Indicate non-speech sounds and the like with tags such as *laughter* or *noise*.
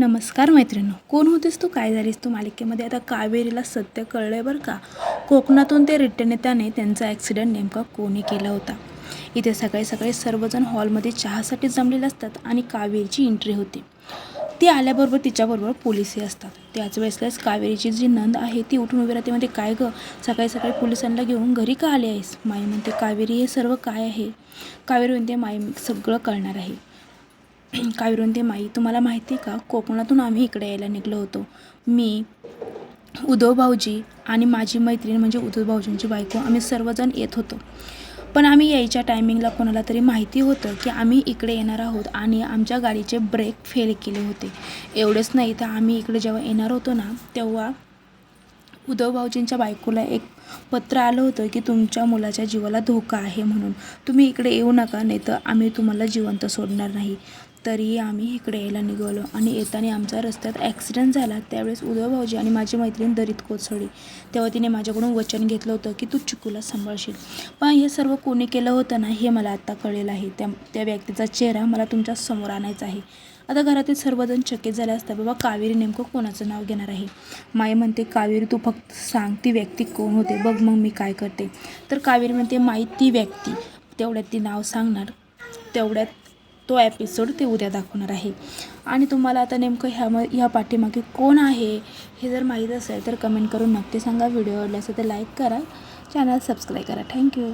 नमस्कार मैत्रिणी कोण होतीस तू? काय झालीस तू मालिकेमध्ये? आता कावेरीला सत्य कळलं आहे बरं का? कोकणातून ते रिटर्न येताने त्यांचा ॲक्सिडेंट नेमका कोणी केला होता? इथे सकाळी सकाळी सर्वजण हॉलमध्ये चहासाठी जमलेले असतात आणि कावेरीची एंट्री होते. ती आल्याबरोबर तिच्याबरोबर पोलिसही असतात. त्याच वेळेसलाच कावेरीची जी नंद आहे ती उठून उभी राहते म्हणते काय गं? सकाळी सकाळी पोलिसांना घेऊन घरी का आली आहेस? माई म्हणते कावेरी हे सर्व काय आहे? कावेरी म्हणते माई सगळं कळणार आहे. *clears throat* कावेरी विरुंदे माई तुम्हाला माहिती आहे का? कोकणातून आम्ही इकडे यायला निघलो होतो. मी उद्धव भाऊजी आणि माझी मैत्रीण म्हणजे उद्धव भाऊजींची बायको आम्ही सर्वजण येत होतो. पण आम्ही यायच्या टायमिंगला कोणाला तरी माहिती होतं की आम्ही इकडे येणार आहोत आणि आमच्या गाडीचे ब्रेक फेल केले होते. एवढंच नाही तर आम्ही इकडे जेव्हा येणार होतो ना तेव्हा उद्धव भाऊजींच्या बायकोला एक पत्र आलं होतं की तुमच्या मुलाच्या जीवाला धोका आहे म्हणून. तुम्ही इकडे येऊ नका नाही तर आम्ही तुम्हाला जिवंत सोडणार नाही. तरीही आम्ही इकडे यायला निघालो आणि येताना आमचा रस्त्यात ॲक्सिडेंट झाला. त्यावेळेस उदय भाऊजी आणि माझी मैत्रीण दरीत कोसळली. तेव्हा तिने माझ्याकडून वचन घेतलं होतं की तू चिकूला सांभाळशील. पण हे सर्व कोणी केलं होतं ना हे मला आत्ता कळलेलं आहे. त्या त्या व्यक्तीचा चेहरा मला तुमच्यासमोर आणायचा आहे. आता घरातील सर्वजण चकित झाले असता बाबा कावेरी नेमकं कोणाचं नाव घेणार आहे? माय म्हणते कावेरी तू फक्त सांग ती व्यक्ती कोण होते? बघ मग मी काय करते. तर कावेरी म्हणते माई ती व्यक्ती. तेवढ्यात ती नाव सांगणार. तेवढ्यात तो एपिसोड ते उद्या दाखवणार आहे. आणि तुम्हाला आता नेमकं ह्या म ह्या पाठीमागे कोण आहे हे जर माहीत असेल तर कमेंट करून नक्की सांगा. व्हिडिओ आवडला असेल तर लाईक करा. चॅनल सबस्क्राईब करा. थँक्यू